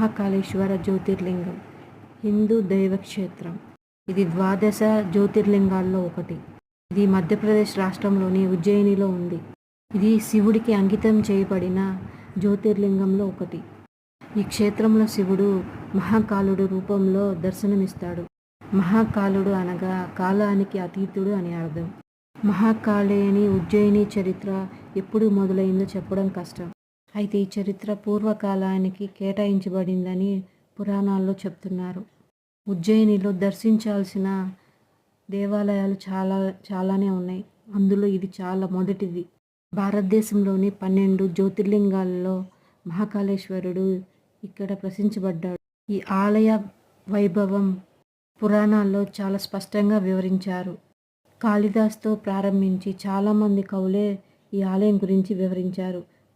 మహాకాళేశ్వర జ్యోతిర్లింగం హిందూ దైవక్షేత్రం. ఇది ద్వాదశ జ్యోతిర్లింగాల్లో ఒకటి. ఇది మధ్యప్రదేశ్ రాష్ట్రంలోని ఉజ్జయినిలో ఉంది. ఇది శివుడికి అంకితం చేయబడిన జ్యోతిర్లింగంలో ఒకటి. ఈ క్షేత్రంలో శివుడు మహాకాలుడు రూపంలో దర్శనమిస్తాడు. మహాకాలుడు అనగా కాలానికి అతీతుడు అని అర్థం. మహాకాళేని ఉజ్జయిని చరిత్ర ఎప్పుడు మొదలైందో చెప్పడం కష్టం. అయితే ఈ చరిత్ర పూర్వకాలానికి కేటాయించబడిందని పురాణాల్లో చెప్తున్నారు. ఉజ్జయినిలో దర్శించాల్సిన దేవాలయాలు చాలా చాలానే ఉన్నాయి. అందులో ఇది చాలా మొదటిది. భారతదేశంలోని పన్నెండు జ్యోతిర్లింగాల్లో మహాకాళేశ్వరుడు ఇక్కడ ప్రశంసించబడ్డాడు. ఈ ఆలయ వైభవం పురాణాల్లో చాలా స్పష్టంగా వివరించారు. కాళిదాస్తో ప్రారంభించి చాలామంది కవులే ఈ ఆలయం గురించి వివరించారు.